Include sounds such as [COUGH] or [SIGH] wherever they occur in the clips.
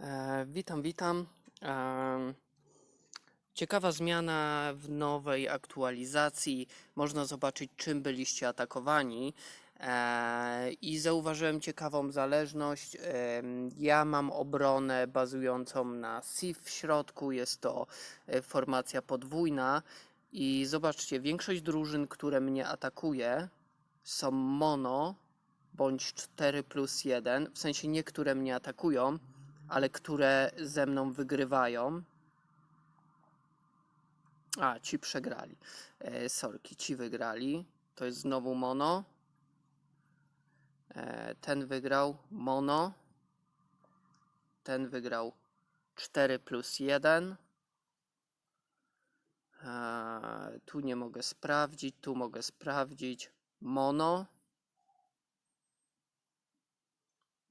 E, witam, witam. Em, Ciekawa zmiana w nowej aktualizacji. Można zobaczyć, czym byliście atakowani. E, I zauważyłem ciekawą zależność. Ja mam obronę bazującą na SIF w środku. Jest to e, formacja podwójna. I zobaczcie, większość drużyn, które mnie atakuje, są mono bądź 4 plus 1. W sensie niektóre mnie atakują, ale które ze mną wygrywają. A, ci przegrali. E, sorki, ci wygrali. To jest znowu mono. E, ten wygrał mono. Ten wygrał 4 plus 1. E, tu nie mogę sprawdzić, tu mogę sprawdzić. Mono.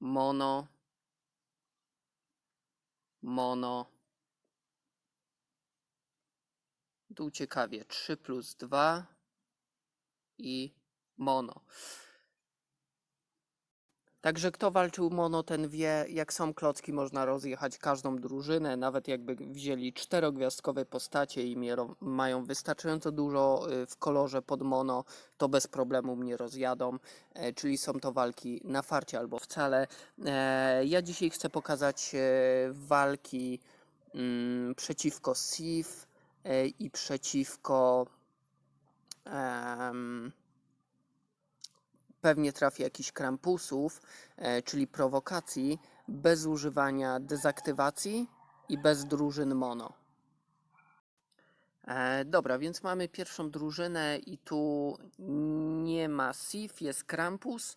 Mono. Mono. Tu ciekawie 3 plus 2 i mono. Także kto walczył mono, ten wie, jak są klocki, można rozjechać każdą drużynę, nawet jakby wzięli czterogwiazdkowe postacie i mają wystarczająco dużo y, w kolorze pod mono, to bez problemu mnie rozjadą, e, czyli są to walki na farcie albo wcale. E, Ja dzisiaj chcę pokazać e, walki mm, przeciwko SIF i przeciwko pewnie trafi jakiś krampusów, e, czyli prowokacji, bez używania dezaktywacji i bez drużyn mono. E, dobra, więc mamy pierwszą drużynę i tu nie ma SIF, jest krampus,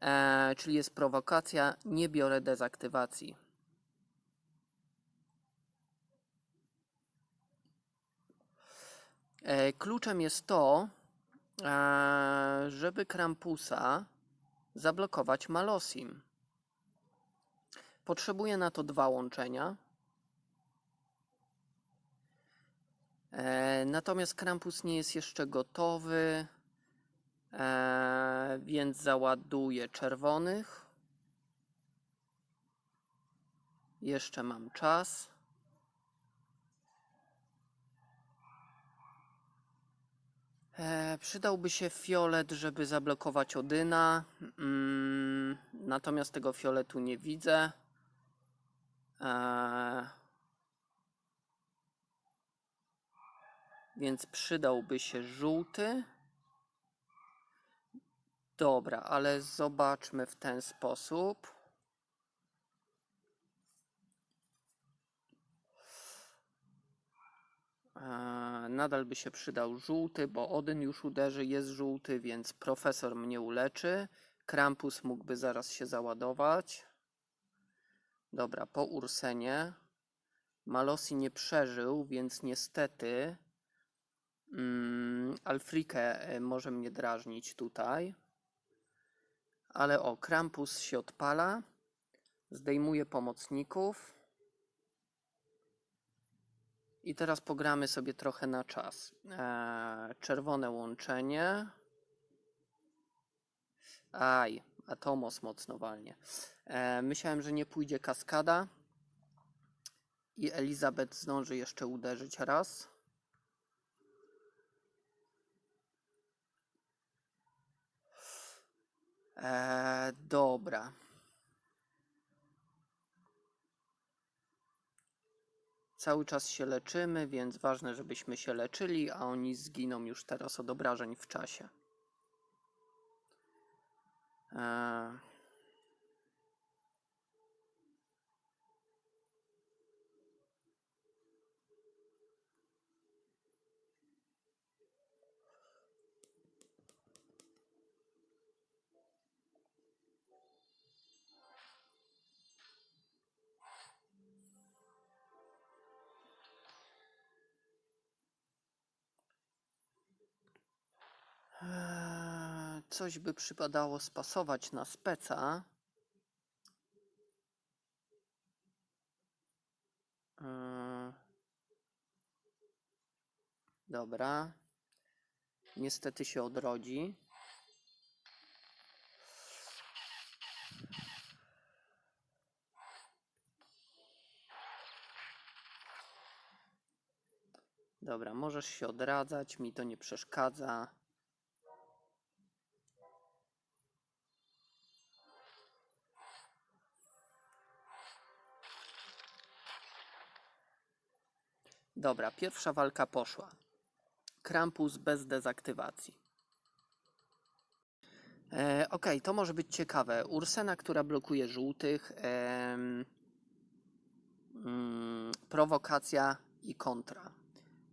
e, czyli jest prowokacja, nie biorę dezaktywacji. Kluczem jest to, żeby Krampusa zablokować Malosim. Potrzebuję na to dwa łączenia. E, Natomiast Krampus nie jest jeszcze gotowy, e, więc załaduję czerwonych. Jeszcze mam czas. E, przydałby się fiolet, żeby zablokować Odyna. Mm, natomiast tego fioletu nie widzę. E, więc przydałby się żółty. Dobra, ale zobaczmy w ten sposób. Nadal by się przydał żółty, bo Odyn już uderzy, jest żółty, więc profesor mnie uleczy. Krampus mógłby zaraz się załadować. Dobra, po Ursenie. Malosi nie przeżył, więc niestety mm, Alfrike e, może mnie drażnić tutaj. Ale o, Krampus się odpala. Zdejmuje pomocników. I teraz pogramy sobie trochę na czas. Eee, czerwone łączenie. Aj, Atomos mocno walnie. Eee, myślałem, że nie pójdzie kaskada. I Elizabeth zdąży jeszcze uderzyć raz. Eee, dobra. Cały czas się leczymy, więc ważne, żebyśmy się leczyli, a oni zginą już teraz od obrażeń w czasie. Eee. coś by przypadało spasować na speca, e, Dobra. Niestety się odrodzi. Dobra, możesz się odradzać, mi to nie przeszkadza. Dobra, pierwsza walka poszła. Krampus bez dezaktywacji. E, Okej, to może być ciekawe. Ursena, która blokuje żółtych. em, mm, prowokacja i kontra.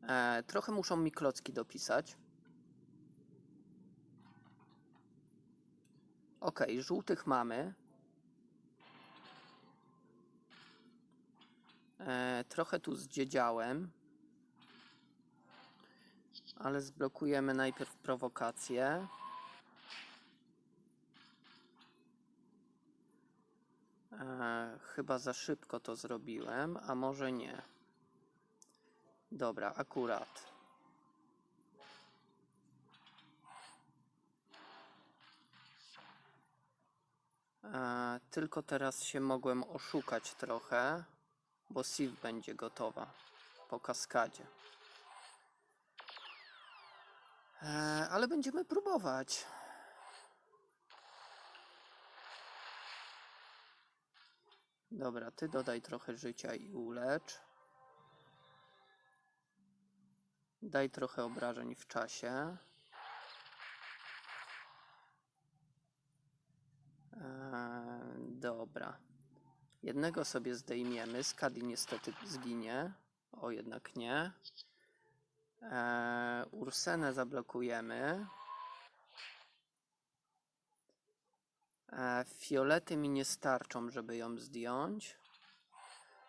E, trochę muszą mi klocki dopisać. Okej, żółtych mamy. E, trochę tu zdziedziałem. Ale zblokujemy najpierw prowokację. E, chyba za szybko to zrobiłem, a może nie. Dobra, akurat. E, tylko teraz się mogłem oszukać trochę, bo Siv będzie gotowa po kaskadzie. E, ale będziemy próbować. Dobra, ty dodaj trochę życia i ulecz. Daj trochę obrażeń w czasie. Eee, dobra. Jednego sobie zdejmiemy. Skadi niestety zginie. O, jednak nie. Eee, Ursenę zablokujemy. E, fiolety mi nie starczą, żeby ją zdjąć.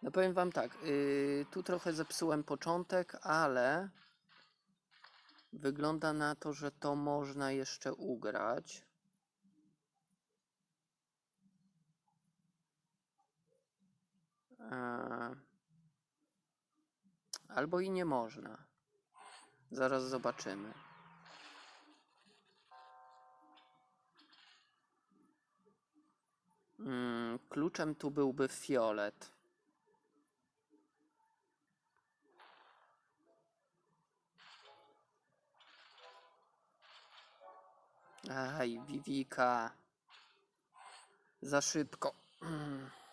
No powiem wam tak, yy, tu trochę zepsułem początek, ale wygląda na to, że to można jeszcze ugrać. E, albo i nie można. Zaraz zobaczymy. Mm, kluczem tu byłby fiolet. Aj, Vivika. Za szybko. [CLEARS THROAT]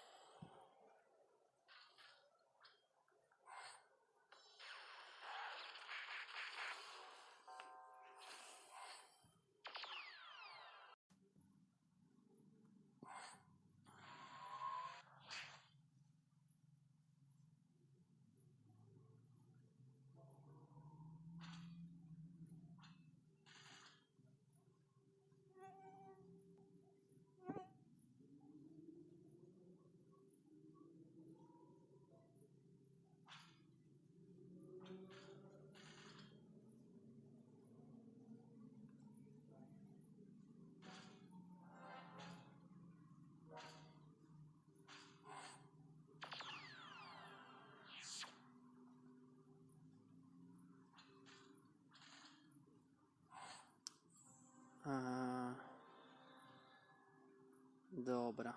Dobra.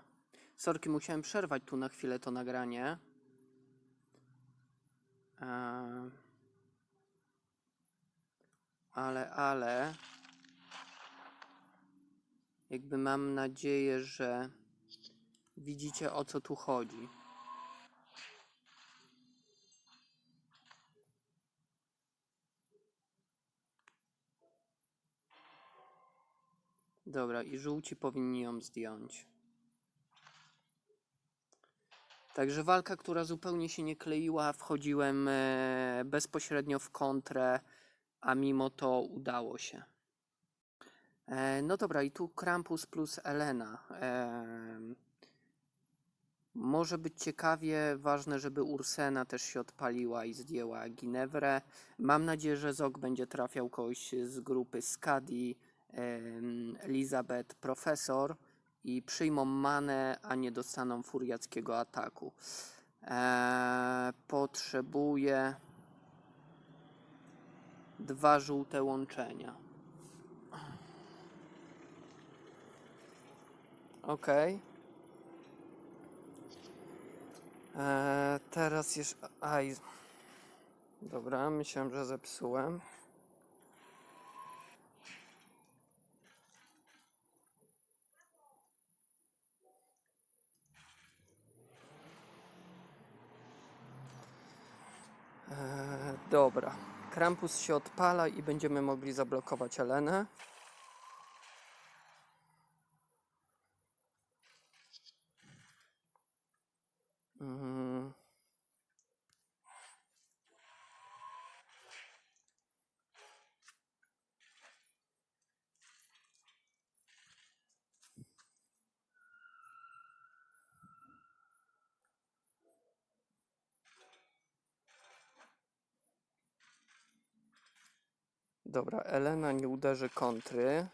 Sorki, musiałem przerwać tu na chwilę to nagranie. Eee, Ale, ale. Jakby mam nadzieję, że widzicie o co tu chodzi. Dobra, i żółci powinni ją zdjąć. Także walka, która zupełnie się nie kleiła, wchodziłem e, bezpośrednio w kontrę, a mimo to udało się. E, no dobra, i tu Krampus plus Elena. Może być ciekawie, ważne, żeby Ursena też się odpaliła i zdjęła Ginewrę. Mam nadzieję, że Zog będzie trafiał kogoś z grupy Skadi, Elizabeth, Profesor i przyjmą manę, a nie dostaną furiackiego ataku. Eee, potrzebuję dwa żółte łączenia. Okej. Eee, teraz jeszcze. Aj. Dobra, myślałem, że zepsułem. Eee, dobra. Krampus się odpala i będziemy mogli zablokować Elenę. Dobra, Elena nie uderzy kontry.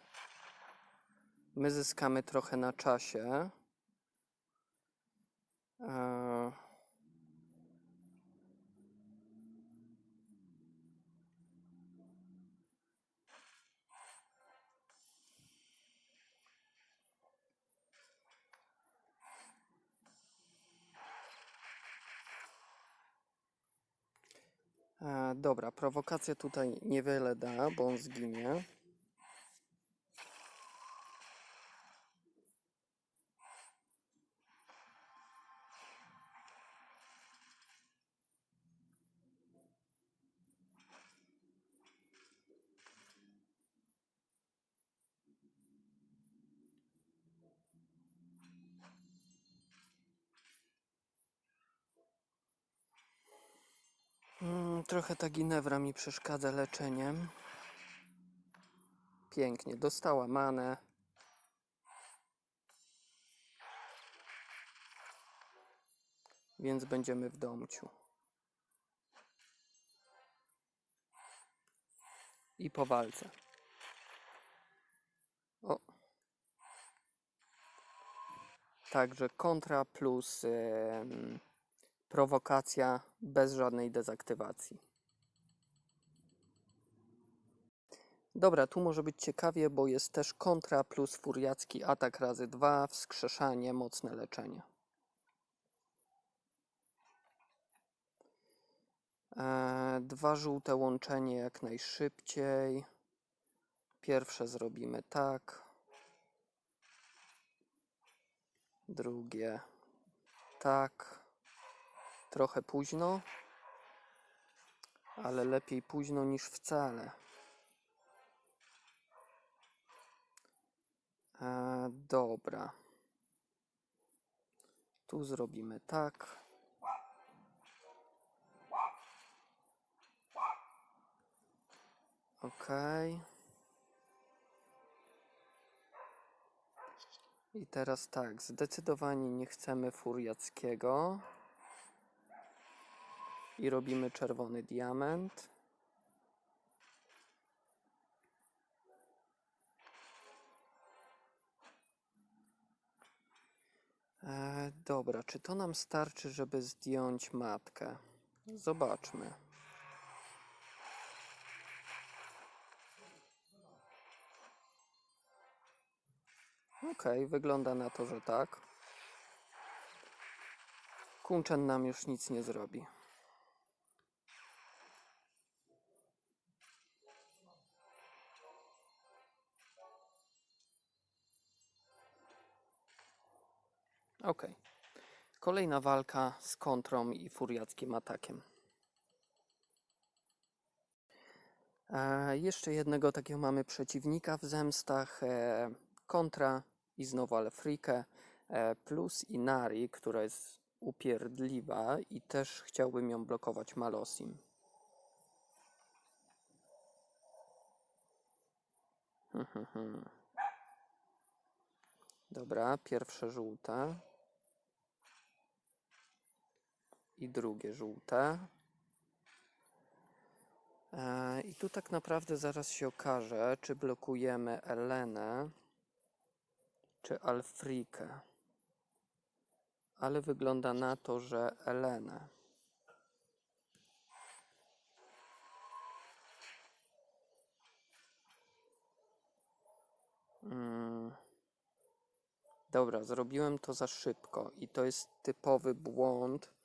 My zyskamy trochę na czasie. Eee, e, dobra, prowokacja tutaj niewiele da, bo on zginie. Mm, trochę ta ginewra mi przeszkadza leczeniem. Pięknie, dostała manę. Więc będziemy w domciu. I po walce. O. Także kontra plus em, prowokacja bez żadnej dezaktywacji. Dobra, tu może być ciekawie, bo jest też kontra plus furiacki atak razy dwa, wskrzeszanie, mocne leczenie. E, dwa żółte łączenie jak najszybciej. Pierwsze zrobimy tak. Drugie tak. Trochę późno, ale lepiej późno niż wcale. E, dobra. Tu zrobimy tak. Ok. I teraz tak, zdecydowanie nie chcemy furiackiego. I robimy czerwony diament. E, dobra, czy to nam starczy, żeby zdjąć matkę? Zobaczmy. Okej, wygląda na to, że tak. Kunczen nam już nic nie zrobi. Okej. Kolejna walka z kontrą i furiackim atakiem. E, jeszcze jednego takiego mamy przeciwnika w zemstach. E, kontra i znowu Alfrikę e, plus Inari, która jest upierdliwa i też chciałbym ją blokować Malosim. [LAUGHS] Dobra, pierwsze żółte. I drugie żółte. E, I tu tak naprawdę zaraz się okaże, czy blokujemy Elenę, czy Alfrikę. Ale wygląda na to, że Elenę. Mm. Dobra, zrobiłem to za szybko i to jest typowy błąd.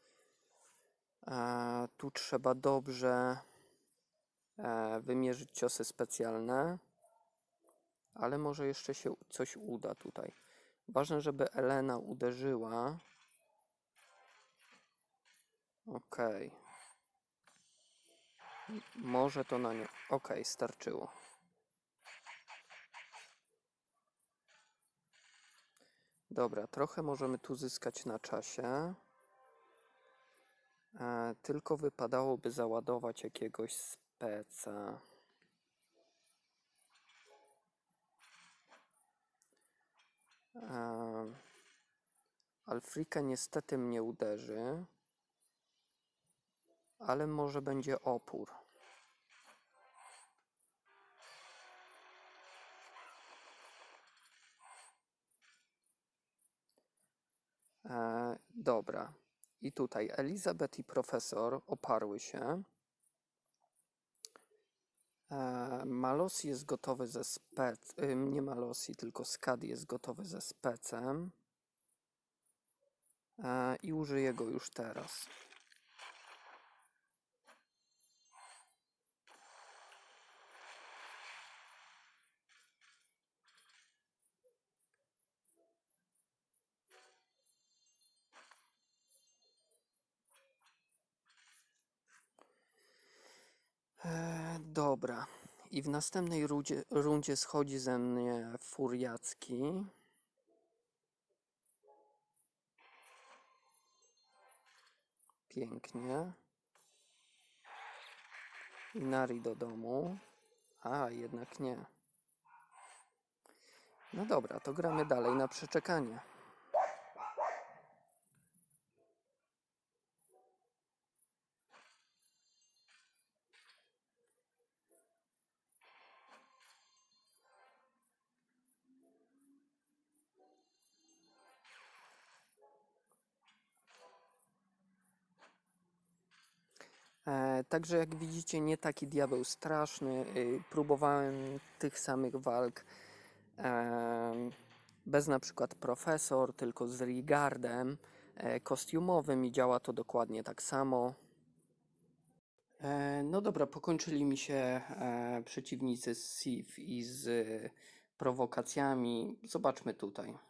E, tu trzeba dobrze e, wymierzyć ciosy specjalne, ale może jeszcze się coś uda tutaj. Ważne, żeby Elena uderzyła. M- Może to na nie. Okej, starczyło. Dobra, trochę możemy tu zyskać na czasie. E, tylko wypadałoby załadować jakiegoś speca. E, Alfrika niestety mnie uderzy, ale może będzie opór. E, dobra. I tutaj Elizabeth i profesor oparły się. E, Malosi jest gotowy ze spec. y, Nie Malosi, tylko Skad jest gotowy ze specem. E, I użyję go już teraz. E, dobra. I w następnej rundzie, rundzie schodzi ze mnie Furiacki. Pięknie. I Nari do domu. A, jednak nie. No dobra, to gramy dalej na przeczekanie. Także jak widzicie, nie taki diabeł straszny. Y, próbowałem tych samych walk bez na przykład profesor, tylko z regardem e, kostiumowym i działa to dokładnie tak samo. E, no dobra, pokończyli mi się e, przeciwnicy z SIF i z prowokacjami. Zobaczmy tutaj.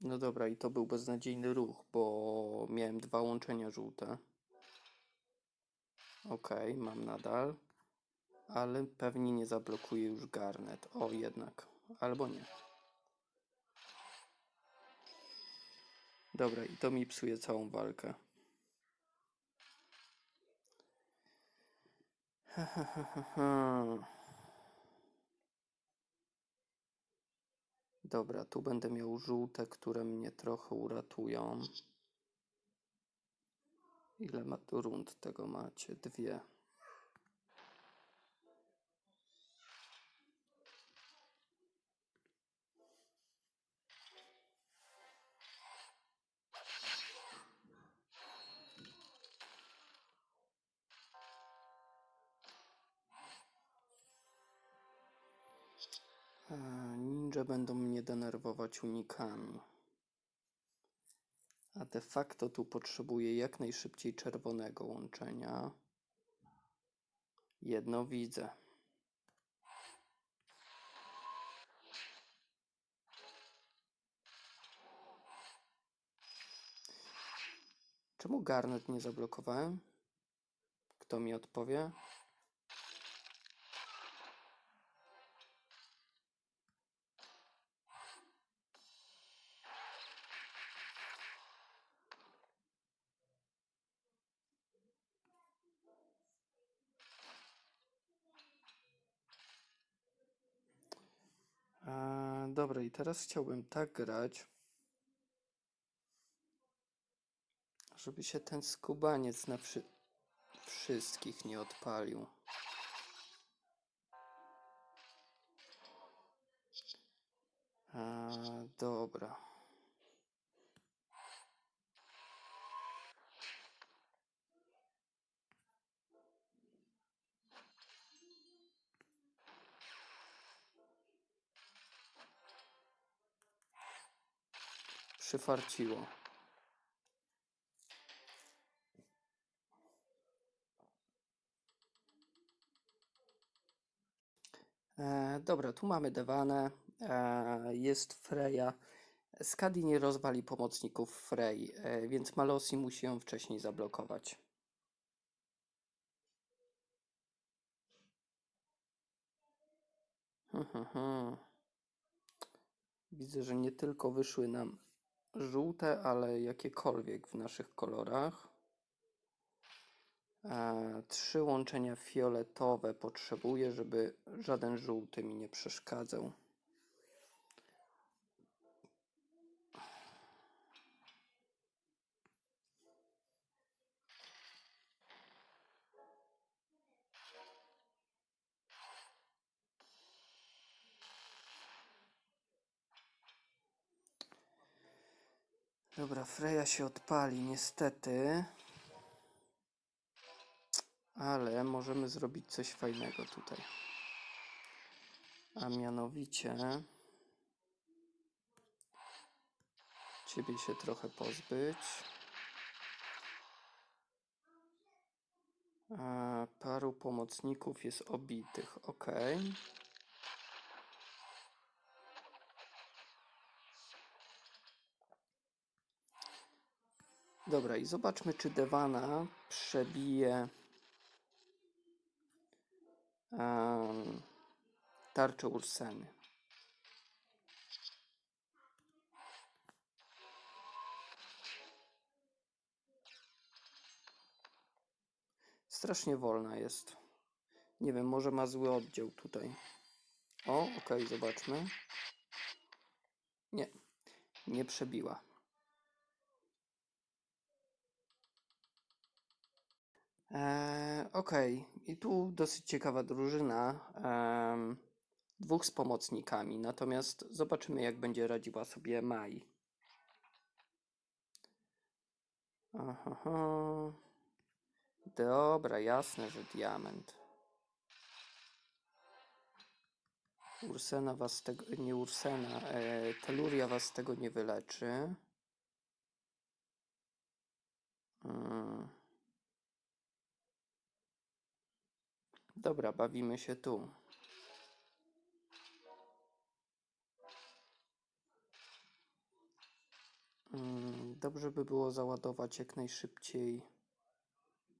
No dobra, i to był beznadziejny ruch, bo miałem dwa łączenia żółte. Okej, mam nadal. Ale pewnie nie zablokuje już Garnet. O, jednak. Albo nie. Dobra, i to mi psuje całą walkę. [LAUGHS] Dobra, tu będę miał żółte, które mnie trochę uratują. Ile ma rund tego macie? Dwie. Ninja będą mnie denerwować unikami. A de facto tu potrzebuję jak najszybciej czerwonego łączenia. Jedno widzę. Czemu garnet nie zablokowałem? Kto mi odpowie? A, dobra, i teraz chciałbym tak grać, żeby się ten skubaniec na wszy- wszystkich nie odpalił. A, dobra. Przyfarciło. E, dobra, tu mamy Devanę, e, jest Freya. Skadi nie rozwali pomocników Frey, e, więc Malosi musi ją wcześniej zablokować. Hmm, hmm, hmm. Widzę, że nie tylko wyszły nam żółte, ale jakiekolwiek w naszych kolorach. E, trzy łączenia fioletowe potrzebuję, żeby żaden żółty mi nie przeszkadzał. Dobra, Freya się odpali, niestety. Ale możemy zrobić coś fajnego tutaj. A mianowicie ciebie się trochę pozbyć. A, paru pomocników jest obitych. Ok. Dobra, i zobaczmy, czy Devana przebije em, tarczę Urseny. Strasznie wolna jest. Nie wiem, może ma zły oddział tutaj. O, okej, zobaczmy. Nie, nie przebiła. Eee, Okej, i tu dosyć ciekawa drużyna. dwóch z pomocnikami, natomiast zobaczymy, jak będzie radziła sobie Mai. Aha. Dobra, jasne, że diament. Ursena was tego, nie Ursena, e, Teluria was tego nie wyleczy. Mm. Dobra, bawimy się tu. Mm, Dobrze by było załadować jak najszybciej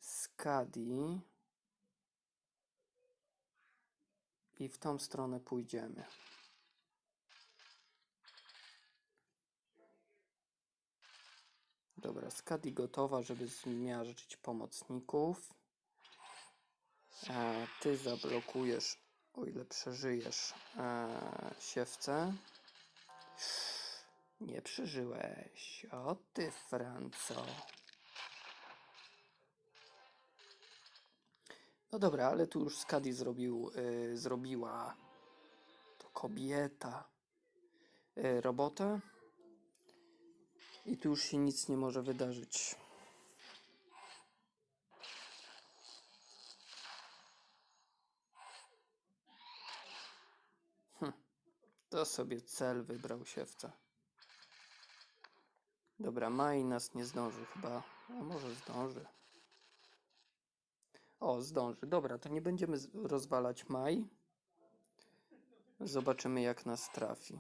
Skadi. I w tą stronę pójdziemy. Dobra, Skadi gotowa, żeby zmiażdżyć pomocników. E, ty zablokujesz, o ile przeżyjesz, e, siewce. Nie przeżyłeś. O ty, Franco. No dobra, ale tu już Skadi zrobił, y, zrobiła to kobieta y, robotę. I tu już się nic nie może wydarzyć. To sobie cel wybrał siewca. Dobra, Mai nas nie zdąży chyba. A może zdąży. O, zdąży. Dobra, to nie będziemy rozwalać Mai. Zobaczymy, jak nas trafi.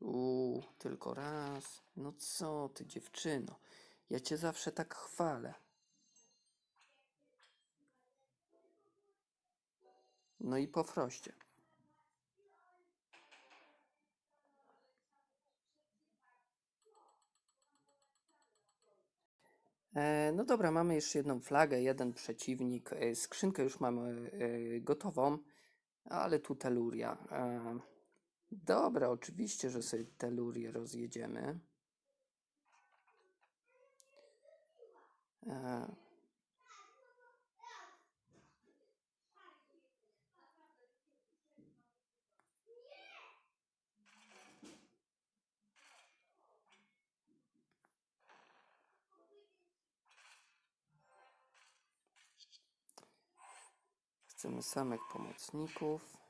Uuu, tylko raz. No co ty, dziewczyno? Ja cię zawsze tak chwalę. No i po froście. E, no dobra, mamy jeszcze jedną flagę, jeden przeciwnik. E, skrzynkę już mamy e, gotową, ale tu teluria. Dobra, oczywiście, że sobie telurię rozjedziemy. Chcemy samych pomocników.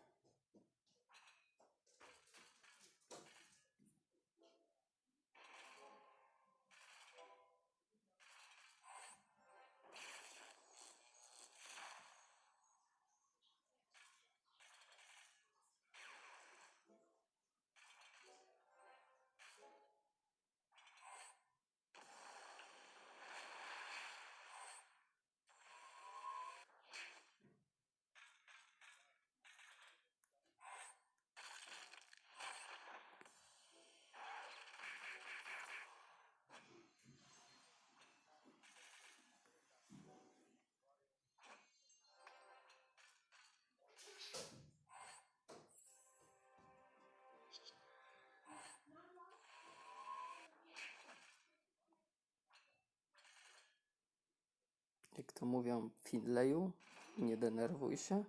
To mówią Finleyu, nie denerwuj się.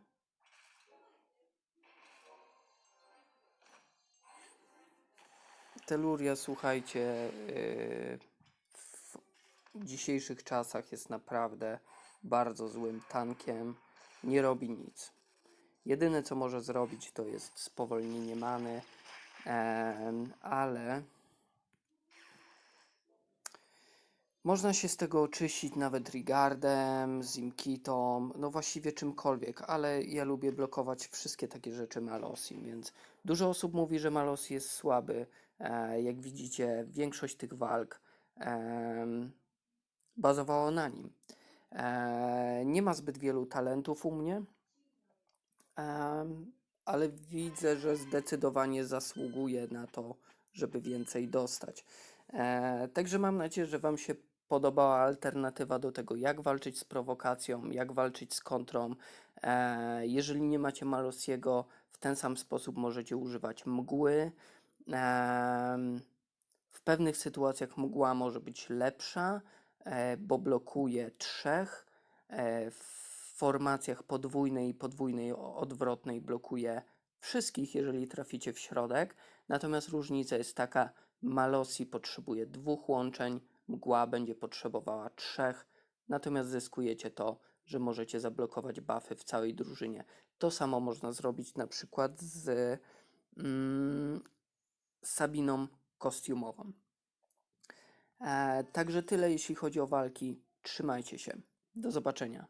Teluria, słuchajcie, yy, w dzisiejszych czasach jest naprawdę bardzo złym tankiem. Nie robi nic. Jedyne co może zrobić to jest spowolnienie many, ale można się z tego oczyścić nawet Rigardem, Zimkitą, no właściwie czymkolwiek, ale ja lubię blokować wszystkie takie rzeczy Malosim, więc dużo osób mówi, że Malosi jest słaby. E, jak widzicie, większość tych walk bazowało na nim. E, nie ma zbyt wielu talentów u mnie, ale widzę, że zdecydowanie zasługuje na to, żeby więcej dostać. E, także mam nadzieję, że Wam się podobała alternatywa do tego, jak walczyć z prowokacją, jak walczyć z kontrą. E, jeżeli nie macie Malosiego, w ten sam sposób możecie używać mgły. Em, w pewnych sytuacjach mgła może być lepsza, e, bo blokuje trzech. E, w formacjach podwójnej i podwójnej odwrotnej blokuje wszystkich, jeżeli traficie w środek. Natomiast różnica jest taka, Malosi potrzebuje dwóch łączeń, mgła będzie potrzebowała trzech. Natomiast zyskujecie to, że możecie zablokować buffy w całej drużynie. To samo można zrobić na przykład z mm, Sabiną kostiumową. E, także tyle, jeśli chodzi o walki. Trzymajcie się. Do zobaczenia.